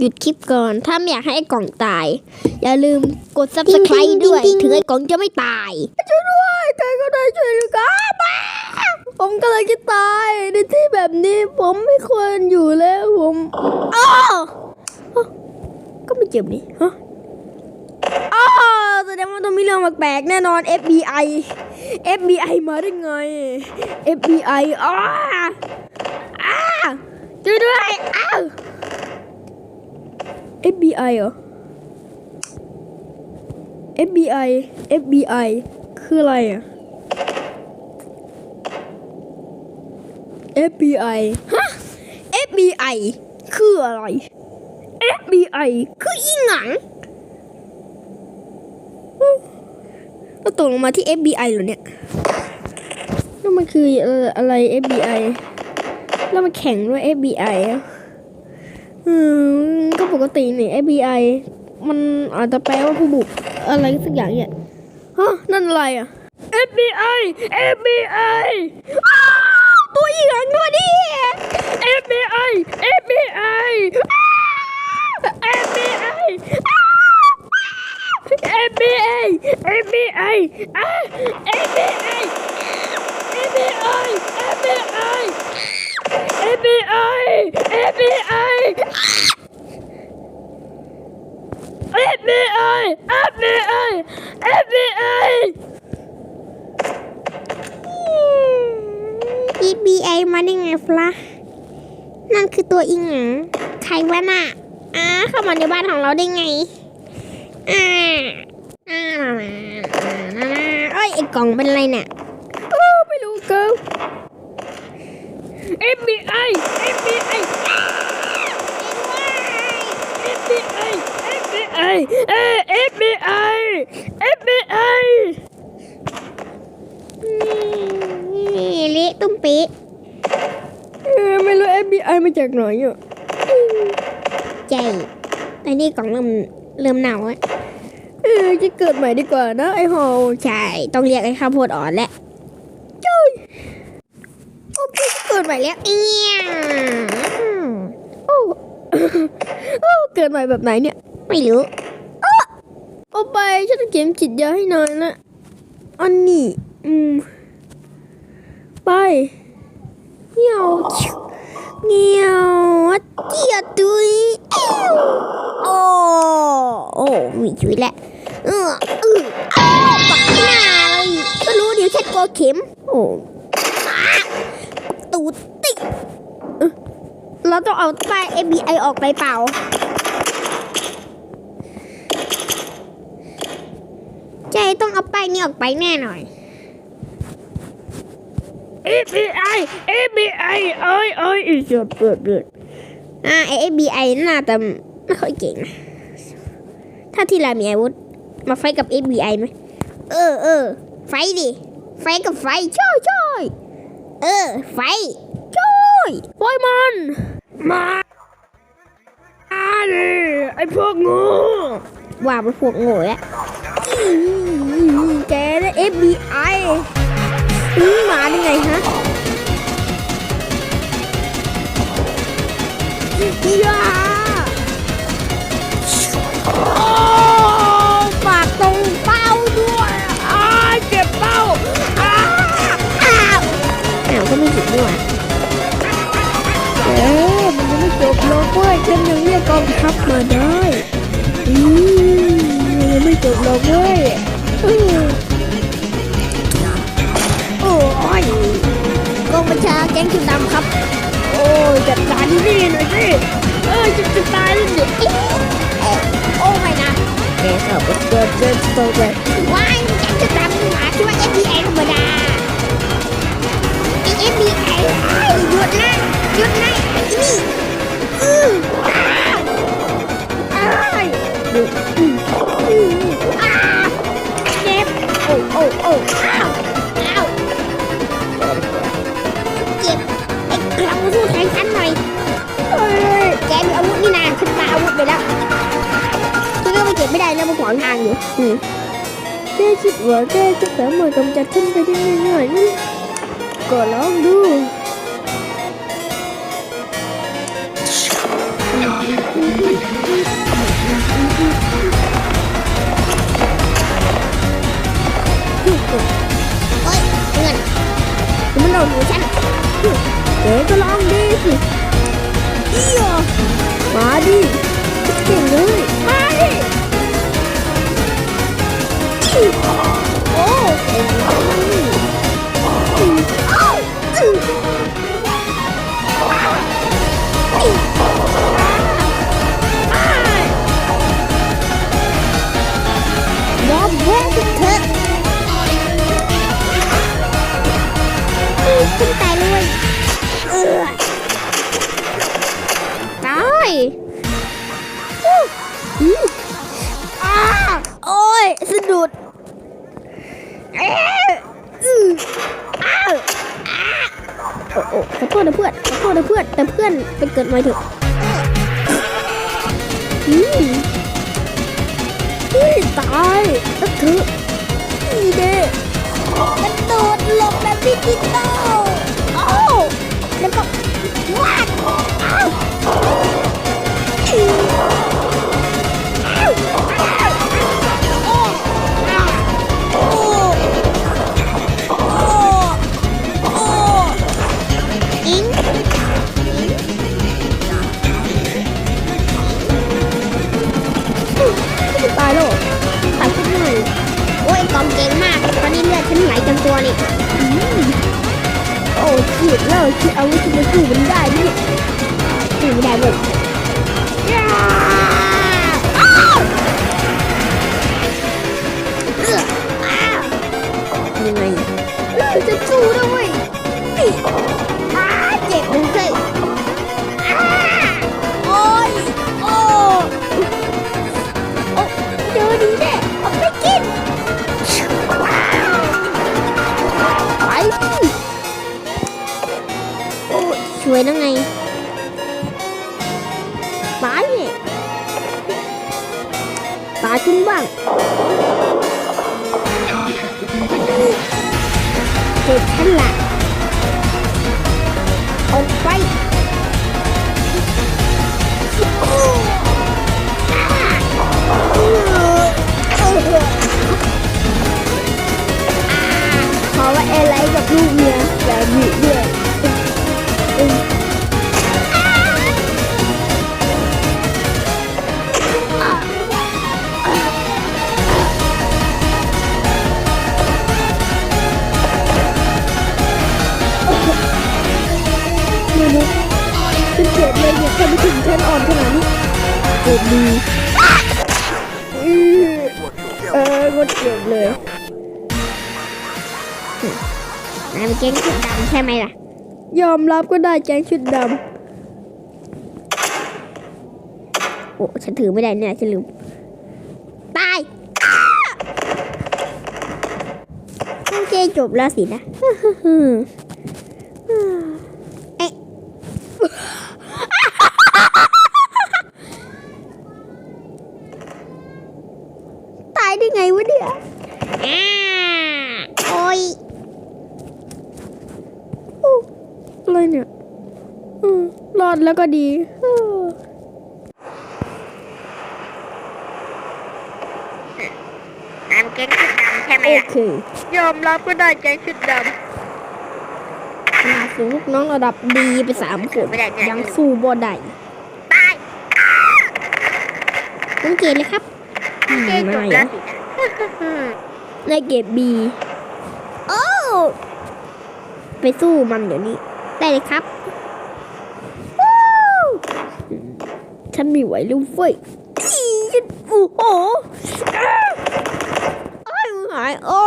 หยุดคลิปก่อน ถ้าไม่อยากให้ไอ้กล่องตาย อย่าลืมกด subscribe ด้วย ถึงไอ้กล่องจะไม่ตาย ช่วยด้วยใครก็ได้ช่วยด้วยครับผมกำลังจะตายในที่แบบนี้ผมไม่ควรอยู่แล้วผมอ้าวอ้าวก็ไม่เจ็บนี่ฮะอ้าวแสดงว่าต้องมีเรื่องแปลกๆแน่นอน FBI FBI มาได้ไง FBI อ้าอ้าช่วยด้วยอ้าว FBI เหรอ FBI FBI คืออะไรอะ FBI ฮะ FBI คืออะไร FBI คืออีหงังเราตกลงมาที่ FBI เหรอเนี่ยแล้วมันคือเอ่ออะไร FBI แล้วมันแข่งด้วย FBI อะ อืมก็ปกตินี่ FBI มันอาจจะแปลว่าผู้บุกอะไรสักอย่างเนี่ยฮะนั่นอะไรอะ FBI FBI ตัวอีหลังด้วยดิ FBI FBI อ้ FBI FBI FBI FBI FBI FBI FBI FBI FBI FBI FBI FBI มาได้ไงฟล่ะนั่นคือตัวอิงหงใครวะน่ะอ้าเข้ามาในบ้านของเราได้ไงอ่าอ่าเอ้ยไอ้กล่องเป็นอะไรเนี่ยโอ้ไม่รู้เกิร์ FBI FBI FBI FBI เอ้ย FBI FBI นี่เละตุ้มเป๊ะเออไม่รู้ FBI มาจากไหนอะใจแต่นี่กล่องเริ่มเริ่มเน่าแล้วเออจะเกิดใหม่ดีกว่านะไอ้ฮอลใช่ ต้องเรียกไอ้ข้าวโพดอ่อนแหละจุ้ยโอเคเกิดใหม่แล้วเอียโอ้โอ้เกิดใหม่แบบไหนเนี่ย ไม่รู้เอาไปฉันจะเข็มฉีดยาให้นายนะ อันนี้ อืม ไปเหี่ยวเงียวเจียดุยอิ๊วโอ้โอ้มีชีวิตแล้วเออเอออ้าวปักหน้าเลยก็รู้เดี๋ยวฉันกลัวเข็ม โอ้ตูดติเอ๊ะเราต้องเอาป้าย FBI ออกไปเปล่า ใจต้องเอาป้ายนี้ออกไปแน่หน่อย FBI FBI เอ้ยเอ้ยอีเสือเปิดเปิดอ่าไอ้ FBI น่าจะไม่ค่อยเก่งนะถ้าที่เรามีอาวุธ มาไฟกับ FBI ไหมเออเออไฟดิ ไฟกับไฟช่วยช่วยเออ ไฟช่วยปล่อยมัน มาดิไอ้พวกงูว่าเป็นพวกงูแล้วอื้อแกนะ อื้อมาได้ไงฮะยาโอ้ปากตรงเป้าด้วยอ้าเจ็บเป้าอ้าอ้าวอ้าวก็ไม่ถึงด้วยเอ๊ะมันยังไม่จบหรอกเว้ยฉันยังเรียกกองทัพมาได้อืมมันยังไม่จบหรอกเว้ย งบัญชาแก๊งจุดดำครับ โอ้ยจัดการที่นี่หน่อยสิเออจะจะตายแล้วเนี่ยเอ๊ะเอ๊ะโอ้ไม่นะแกขับรถเกิดเกิดโตเลยว้ายแก๊งจุดดำหมาที่ว่า FBI ธรรมดาไอ้ ได้แล้วมันขวางทางอยู่เค่คิดว่าแค่จะสามารถกำจัดฉันไปได้ง่ายๆก็ลองดูเฮ้ยเงินมันโดนหนูฉันเดี๋ยก็ลองดีสิเดี๋ยมาดิ ยอมแพ้เถอะอืมขึ้นตายเลยเออตายอู้าโอ้ยสะดุดเอ๊ะอืออ้าวอ้าโอ้โอ้ขอโทษนะเพื่อนขอโทษนะเพื่อนแต่เพื่อนไปเกิดใหม่เถอะอืมเฮ้ย ตายนักถือนี่เด้กระโดดหลบแบบดิจิตต ขีดแล้วขีดอาวุธมาสู้มันได้นี่สู้ไม่ได้เลยยังไงเออจะสู้ด้วยอ้าเจ็บเลยโอ้ยโอ้โอ้เจอดีแน่ วยแล้วไงตาเนี่ยตายขึ้นบ้างเจ็บฉันละออกไปขอว่าเอไลกับลูก ไม่รู้ฉันเจ็บเลยเนี่ยทำไมถึงฉันอ่อนขนาดนี้เจ็บดีอือเออก็เจ็บเลยนายเป็นแก๊งชุดดำใช่ไหมล่ะ ยอมรับก็ได้แก๊งชุดดำโอ้ฉันถือไม่ได้เนี่ยฉันลืมตายอ้าโอเคจบแล้วสินะ เอ๊ะตายได้ไงวะเนี่ยอ่าโอ้ยอู้อะไรเนี่ยอืมรอดแล้วก็ดีอืมนายเป็นแก๊งชุดดำใช่ไหมโอล่ะเคยอมรับก็ได้แก๊งชุดดมาสูงลูกน้องระดับดีไปสามคนยังสู้บ่ได้ำตายสังเกตเลยครับเกมจบแล้ว สินะในเก็บบีโอ้ไปสู้มันเดี๋ยวนี้ ได้เลยครับฉันไม่ไหวแล้วเว้ยอีฉันโอ้โหหายโอ้